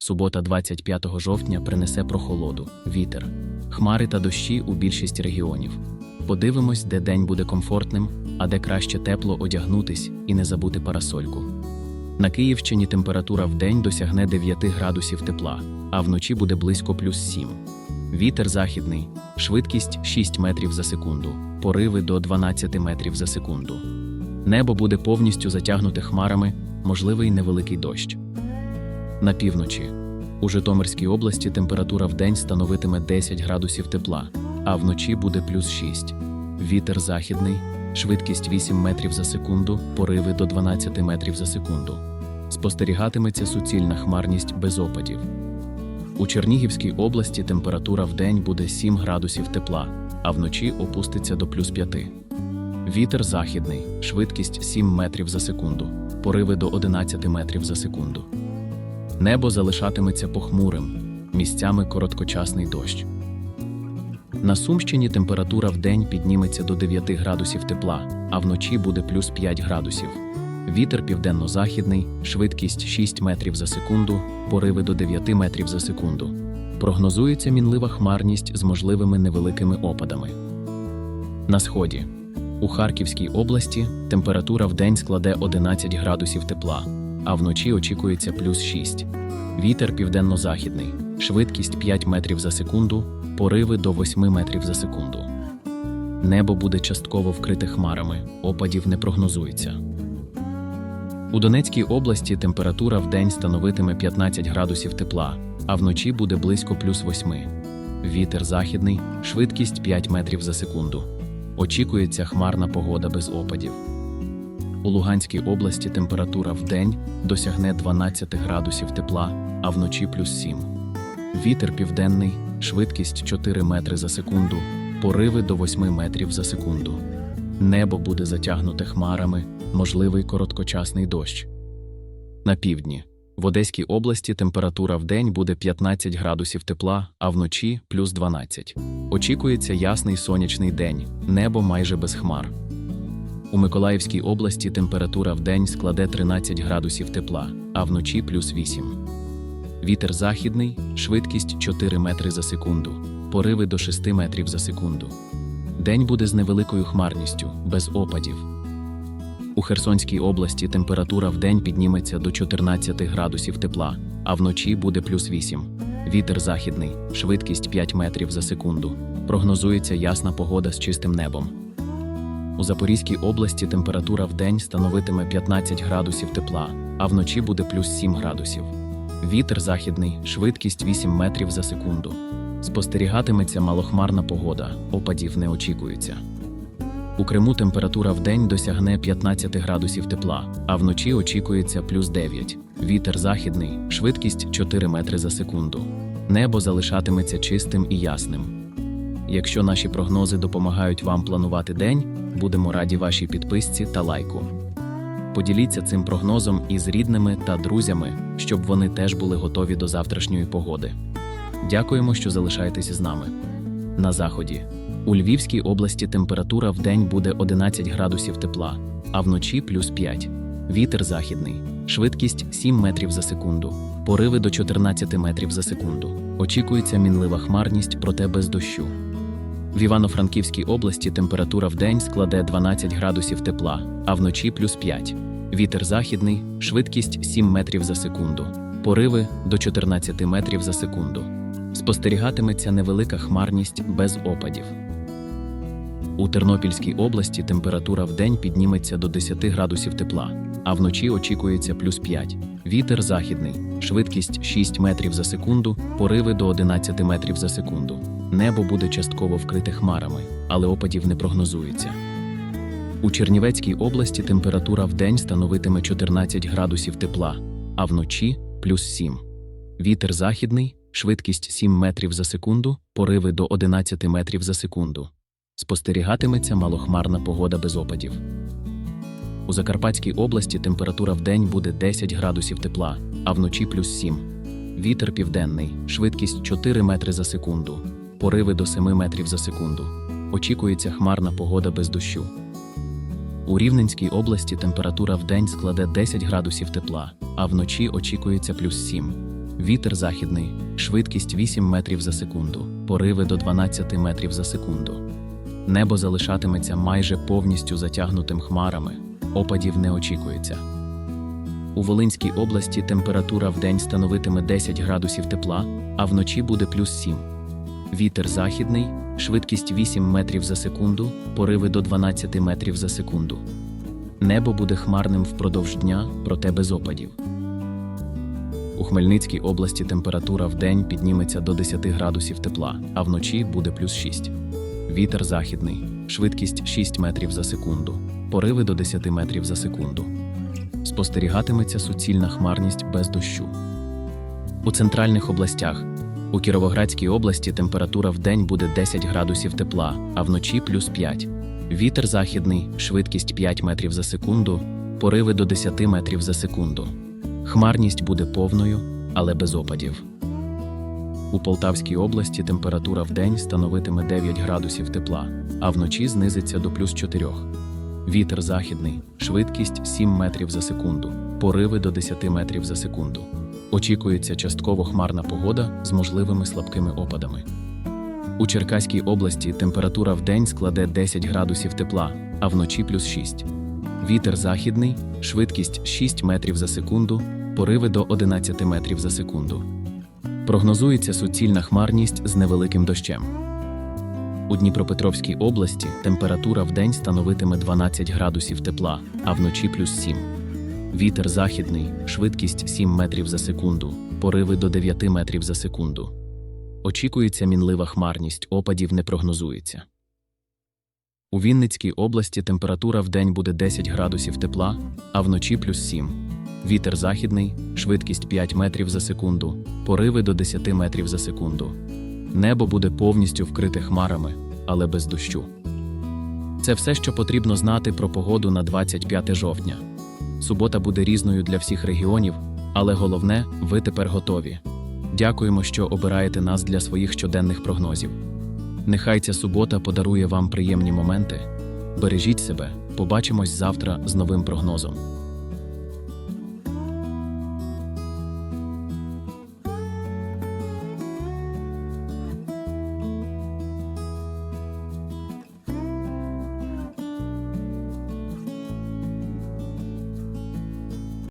Субота 25 жовтня принесе прохолоду, вітер, хмари та дощі у більшість регіонів. Подивимось, де день буде комфортним, а де краще тепло одягнутись і не забути парасольку. На Київщині температура в день досягне 9 градусів тепла, а вночі буде близько плюс 7. Вітер західний, швидкість 6 метрів за секунду, пориви до 12 метрів за секунду. Небо буде повністю затягнуте хмарами, можливий невеликий дощ. На півночі. У Житомирській області температура в день становитиме 10 градусів тепла, а вночі буде плюс 6. Вітер західний, швидкість 8 метрів за секунду, пориви до 12 метрів за секунду. Спостерігатиметься суцільна хмарність без опадів. У Чернігівській області температура в день буде 7 градусів тепла, а вночі опуститься до плюс 5. Вітер західний, швидкість 7 метрів за секунду, пориви до 11 метрів за секунду. Небо залишатиметься похмурим, місцями короткочасний дощ. На Сумщині температура вдень підніметься до 9 градусів тепла, а вночі буде плюс 5 градусів. Вітер південно-західний, швидкість 6 метрів за секунду, пориви до 9 метрів за секунду. Прогнозується мінлива хмарність з можливими невеликими опадами. На сході. У Харківській області температура вдень складе 11 градусів тепла, а вночі очікується плюс 6. Вітер південно-західний, швидкість 5 метрів за секунду, пориви до 8 метрів за секунду. Небо буде частково вкрите хмарами, опадів не прогнозується. У Донецькій області температура вдень становитиме 15 градусів тепла, а вночі буде близько плюс 8. Вітер західний, швидкість 5 метрів за секунду. Очікується хмарна погода без опадів. У Луганській області температура вдень досягне 12 градусів тепла, а вночі плюс 7. Вітер південний, швидкість 4 метри за секунду, пориви до 8 метрів за секунду. Небо буде затягнуте хмарами, можливий короткочасний дощ. На півдні. В Одеській області температура вдень буде 15 градусів тепла, а вночі плюс 12. Очікується ясний сонячний день, небо майже без хмар. У Миколаївській області температура вдень складе 13 градусів тепла, а вночі плюс 8. Вітер західний, швидкість 4 метри за секунду, пориви до 6 метрів за секунду. День буде з невеликою хмарністю, без опадів. У Херсонській області температура вдень підніметься до 14 градусів тепла, а вночі буде плюс 8. Вітер західний, швидкість 5 метрів за секунду. Прогнозується ясна погода з чистим небом. У Запорізькій області температура вдень становитиме 15 градусів тепла, а вночі буде плюс 7 градусів. Вітер західний, швидкість 8 метрів за секунду. Спостерігатиметься малохмарна погода, опадів не очікується. У Криму температура вдень досягне 15 градусів тепла, а вночі очікується плюс 9. Вітер західний, швидкість 4 метри за секунду. Небо залишатиметься чистим і ясним. Якщо наші прогнози допомагають вам планувати день, будемо раді вашій підписці та лайку. Поділіться цим прогнозом із рідними та друзями, щоб вони теж були готові до завтрашньої погоди. Дякуємо, що залишаєтеся з нами. На заході. У Львівській області температура в день буде 11 градусів тепла, а вночі плюс 5. Вітер західний, швидкість 7 метрів за секунду, пориви до 14 метрів за секунду. Очікується мінлива хмарність, проте без дощу. В Івано-Франківській області температура в день складе 12 градусів тепла, а вночі плюс 5. Вітер західний, швидкість 7 метрів за секунду, пориви до 14 метрів за секунду. Спостерігатиметься невелика хмарність без опадів. У Тернопільській області температура в день підніметься до 10 градусів тепла, а вночі очікується плюс 5. Вітер західний, швидкість 6 метрів за секунду, пориви до 11 метрів за секунду. Небо буде частково вкрите хмарами, але опадів не прогнозується. У Чернівецькій області температура в день становитиме 14 градусів тепла, а вночі плюс 7. Вітер західний, швидкість 7 метрів за секунду, пориви до 11 метрів за секунду. Спостерігатиметься малохмарна погода без опадів. У Закарпатській області температура в день буде 10 градусів тепла, а вночі плюс 7. Вітер південний, швидкість 4 метри за секунду, пориви до 7 метрів за секунду. Очікується хмарна погода без дощу. У Рівненській області температура в день складе 10 градусів тепла, а вночі очікується плюс 7. Вітер західний, швидкість 8 метрів за секунду, пориви до 12 метрів за секунду. Небо залишатиметься майже повністю затягнутим хмарами, опадів не очікується. У Волинській області температура вдень становитиме 10 градусів тепла, а вночі буде плюс 7. Вітер західний, швидкість 8 метрів за секунду, пориви до 12 метрів за секунду. Небо буде хмарним впродовж дня, проте без опадів. У Хмельницькій області температура вдень підніметься до 10 градусів тепла, а вночі буде плюс 6. Вітер західний, швидкість 6 метрів за секунду, пориви до 10 метрів за секунду. Спостерігатиметься суцільна хмарність без дощу. У центральних областях у Кіровоградській області температура вдень буде 10 градусів тепла, а вночі плюс 5. Вітер західний, швидкість 5 метрів за секунду, пориви до 10 метрів за секунду. Хмарність буде повною, але без опадів. У Полтавській області температура вдень становитиме 9 градусів тепла, а вночі знизиться до плюс 4. Вітер західний, швидкість 7 метрів за секунду, пориви до 10 метрів за секунду. Очікується частково хмарна погода з можливими слабкими опадами. У Черкаській області температура вдень складе 10 градусів тепла, а вночі плюс 6. Вітер західний, швидкість 6 метрів за секунду, пориви до 11 метрів за секунду. Прогнозується суцільна хмарність з невеликим дощем. У Дніпропетровській області температура вдень становитиме 12 градусів тепла, а вночі плюс 7. Вітер західний, швидкість 7 метрів за секунду, пориви до 9 метрів за секунду. Очікується мінлива хмарність, опадів не прогнозується. У Вінницькій області температура вдень буде 10 градусів тепла, а вночі плюс 7. Вітер західний, швидкість 5 метрів за секунду, пориви до 10 метрів за секунду. Небо буде повністю вкрите хмарами, але без дощу. Це все, що потрібно знати про погоду на 25 жовтня. Субота буде різною для всіх регіонів, але головне, ви тепер готові. Дякуємо, що обираєте нас для своїх щоденних прогнозів. Нехай ця субота подарує вам приємні моменти. Бережіть себе, побачимось завтра з новим прогнозом.